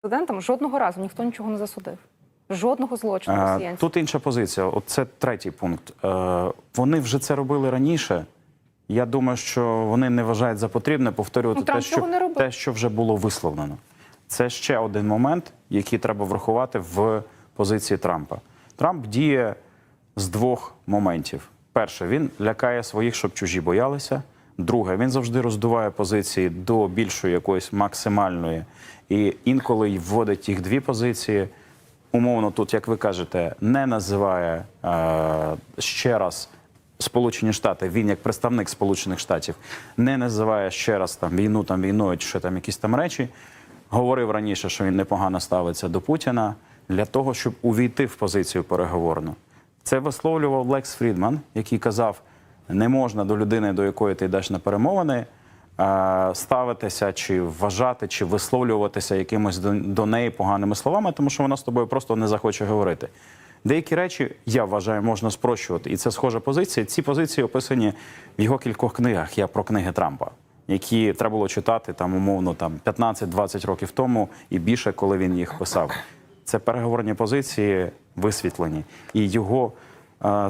президентом жодного разу ніхто нічого не засудив. Жодного злочину росіянців. Тут інша позиція. От це третій пункт. Е, Вони вже це робили раніше. Я думаю, що вони не вважають за потрібне повторювати Ну, те, що, те, що вже було висловлено. Це ще один момент, який треба врахувати в позиції Трампа. Трамп діє з двох моментів: перше, він лякає своїх, щоб чужі боялися. Друге, він завжди роздуває позиції до більшої якоїсь максимальної, і інколи й вводить їх дві позиції. Умовно, тут, як ви кажете, не називає е, ще раз Сполучені Штати. Він як представник Сполучених Штатів не називає ще раз там війну, там війною чи там якісь там речі. Говорив раніше, що він непогано ставиться до Путіна для того, щоб увійти в позицію переговорну. Це висловлював Лекс Фрідман, який казав: не можна до людини, до якої ти йдеш на перемовини, е, ставитися чи вважати, чи висловлюватися якимось до, неї поганими словами, тому що вона з тобою просто не захоче говорити. Деякі речі, я вважаю, можна спрощувати, і це схожа позиція. Ці позиції описані в його кількох книгах. Я про книги Трампа, які треба було читати там умовно там 15-20 років тому і більше, коли він їх писав. Це переговорні позиції висвітлені, і його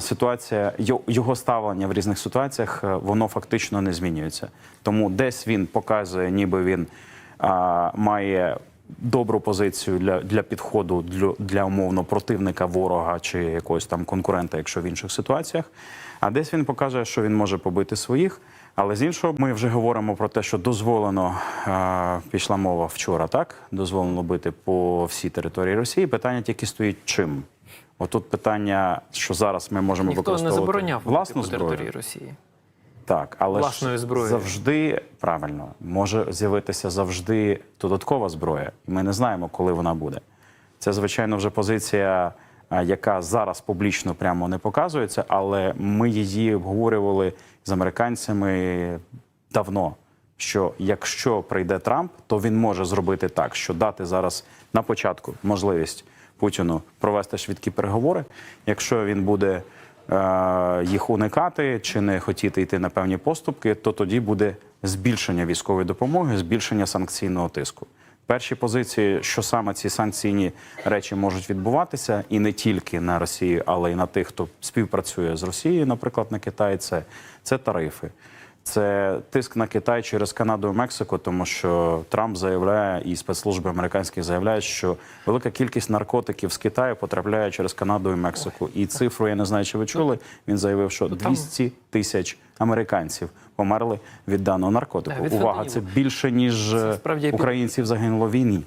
ситуація, його ставлення в різних ситуаціях, е, воно фактично не змінюється. Тому десь він показує, ніби він е, має добру позицію для, для підходу для, для умовно противника, ворога чи якогось там конкурента, якщо в інших ситуаціях. А десь він показує, що він може побити своїх. Але з іншого, ми вже говоримо про те, що дозволено е, пішла мова вчора, так дозволено бити по всій території Росії. Питання тільки стоїть чим. Отут питання, що зараз ми можемо Ніхто не забороняв власну зброю. території Росії. Так, але Власною ж зброєю. завжди правильно може з'явитися завжди додаткова зброя, і ми не знаємо, коли вона буде. Це звичайно вже позиція, яка зараз публічно прямо не показується, але ми її обговорювали з американцями давно. Що якщо прийде Трамп, то він може зробити так, що дати зараз на початку можливість Путіну провести швидкі переговори. Якщо він буде е, їх уникати чи не хотіти йти на певні поступки, то тоді буде збільшення військової допомоги, збільшення санкційного тиску. Перші позиції, що саме ці санкційні речі можуть відбуватися, і не тільки на Росію, але й на тих, хто співпрацює з Росією, наприклад, на Китай, це, це тарифи. Це тиск на Китай через Канаду і Мексику, тому що Трамп заявляє і спецслужби американські заявляють, що велика кількість наркотиків з Китаю потрапляє через Канаду і Мексику. І цифру я не знаю, чи ви чули. Він заявив, що 200 тисяч американців померли від даного наркотику. Да, Увага, це більше ніж справді українців загинуло в війні.